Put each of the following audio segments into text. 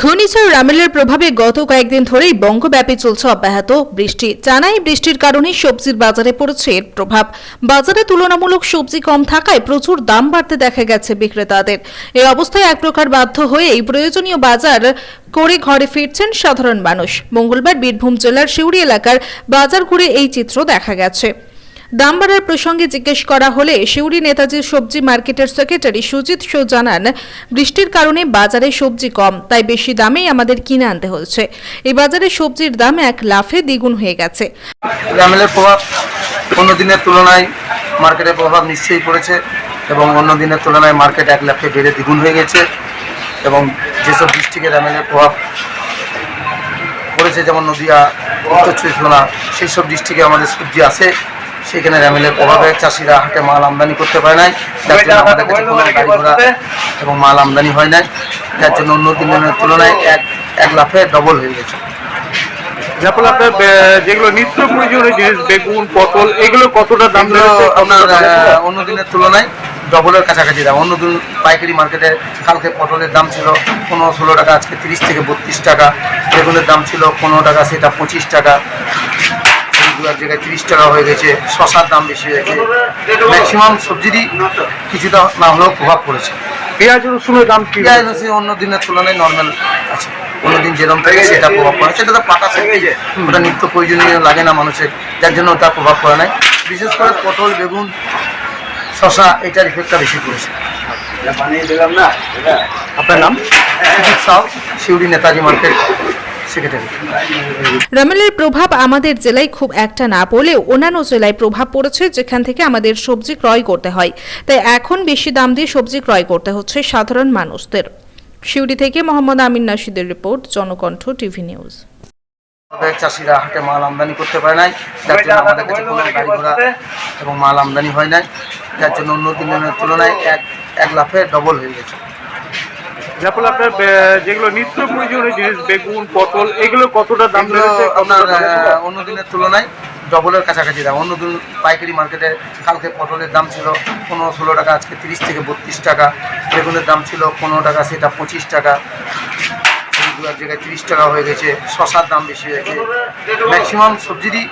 ঘূর্ণিঝড় রামেলের প্রভাবে গত কয়েকদিন ধরেই বঙ্গব্যাপী চলছে অব্যাহত বৃষ্টি। জানাই বৃষ্টির কারণে সবজির বাজারে পড়েছে এর প্রভাব। বাজারে তুলনামূলক সবজি কম থাকায় প্রচুর দাম বাড়তে দেখা গেছে বিক্রেতাদের। এই অবস্থায় এক প্রকার বাধ্য হয়ে এই প্রয়োজনীয় বাজার করে ঘরে ফিরছেন সাধারণ মানুষ। মঙ্গলবার বীরভূম জেলার শিউড়ি এলাকার বাজার ঘুরে এই চিত্র দেখা গেছে। দাম বাড়ার প্রসঙ্গে জিজ্ঞেস করা হলে শিউরি নেতাজির সবজি মার্কেটের সেক্রেটারি সুজিত শো জানান, বৃষ্টির কারণে বাজারে সবজি কম, তাই বেশি দামেই আমাদের কিনে আনতে হচ্ছে। এই বাজারে সবজির দাম এক লাফে দ্বিগুণ হয়ে গেছে। রামেলের প্রভাব অন্য দিনের তুলনায় মার্কেটের প্রভাব নিশ্চয়ই পড়েছে এবং অন্য দিনের তুলনায় মার্কেট এক লাখে বেড়ে দ্বিগুণ হয়ে গেছে এবং যেসব ডিস্ট্রিক্টে রামেলের প্রভাব পড়েছে, যেমন নদিয়া, উত্তর চব্বিশ সেই সব ডিস্ট্রিক্টে আমাদের সবজি আছে। সেখানে র্যামেলের প্রভাবে চাষিরা হাটে মাল আমদানি করতে পারে নাই। যার জন্য আমাদের কাছে কোনো গাড়ি ঘোড়া এবং মাল আমদানি হয় নাই। যার জন্য অন্য দিনের তুলনায় এক এক লাফে ডবল হয়ে গেছে। যার ফলে আপনার যেগুলো নিত্য প্রয়োজনীয় জিনিস বেগুন পটল এগুলো কতটা দাম আপনার অন্য দিনের তুলনায় ডবলের কাছাকাছি দাম। অন্য দিন পাইকারি মার্কেটে কালকে পটলের দাম ছিল পনেরো ষোলো টাকা আজকে তিরিশ থেকে বত্রিশ টাকা। বেগুনের দাম ছিল পনেরো টাকা সেটা পঁচিশ টাকা। এক জায়গায় তিরিশ টাকা হয়ে গেছে শশার দাম বেশি হয়ে গেছে। ম্যাক্সিমাম সবজিরই কিছুটা না হলেও প্রভাব পড়েছে। পেঁয়াজ রসুনের দাম কি? পেঁয়াজ রসুন অন্য দিনের তুলনায় নর্মাল আছে। অন্য দিন যেরকম থাকে সেটা প্রভাব পড়ে সেটা তো পাতা সবজি। ওটা নিত্য প্রয়োজনীয় লাগে না মানুষের। যার জন্য ওটা প্রভাব পড়ে নাই। বিশেষ করে পটল বেগুন শশা এটার ইফেক্টটা বেশি পড়েছে। আপনার নাম? সুজিত সাউ শিউরি নেতাজি মার্কেট। সেক্রেটারি। রামেলের প্রভাব আমাদের জেলায় খুব একটা না পড়লেও অন্যান্য জেলায় প্রভাব পড়েছে যেখান থেকে আমাদের সবজি ক্রয় করতে হয়। তাই এখন বেশি দাম দিয়ে সবজি ক্রয় করতে হচ্ছে সাধারণ মানুষদের। শিউরি থেকে মোহাম্মদ আমিন নাশিদের রিপোর্ট জনকণ্ঠ টিভি নিউজ। আমাদের চাষিরা হাটে মাল আমদানি করতে পারে নাই যার জন্য আমাদের কাছে কোনো গাড়ি ঘোড়া এবং মাল আমদানি হয় নাই যার জন্য অন্য দিনের তুলনায় এক এক লাফে ডবল হয়ে গেছে। যার ফলে আপনার যেগুলো নিত্য প্রয়োজনীয় জিনিস বেগুন পটল এগুলো কতটা দাম আপনার অন্য দিনের তুলনায় ডবলের কাছাকাছি দাম। অন্য দিন পাইকারি মার্কেটে কালকে পটলের দাম ছিল পনেরো ষোলো টাকা আজকে তিরিশ থেকে বত্রিশ টাকা। বেগুনের দাম ছিল পনেরো টাকা সেটা পঁচিশ টাকা। এক জায়গায় তিরিশ টাকা হয়ে গেছে। শশার দাম বেশি হয়ে গেছে। ম্যাক্সিমাম সবজিরই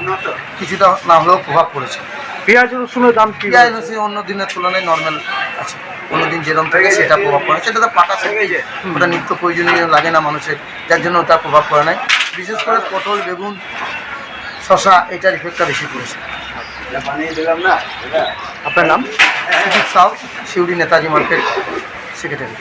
কিছুটা না হলেও প্রভাব পড়েছে। পেঁয়াজ রসুনের দাম কি পেঁয়াজ রসুন অন্য দিনের তুলনায় নর্মাল আছে। অন্য দিন যেরকম থাকে সেটা প্রভাব পড়ে সেটা তো পাতা সবজি। ওটা নিত্য প্রয়োজনীয় লাগে না মানুষের। যার জন্য ওটা প্রভাব পড়ে নাই বিশেষ করে পটল বেগুন শশা এটার ইফেক্টটা বেশি পড়েছে। আপনার নাম? Sujit Sau Siuri Netaji market secretary.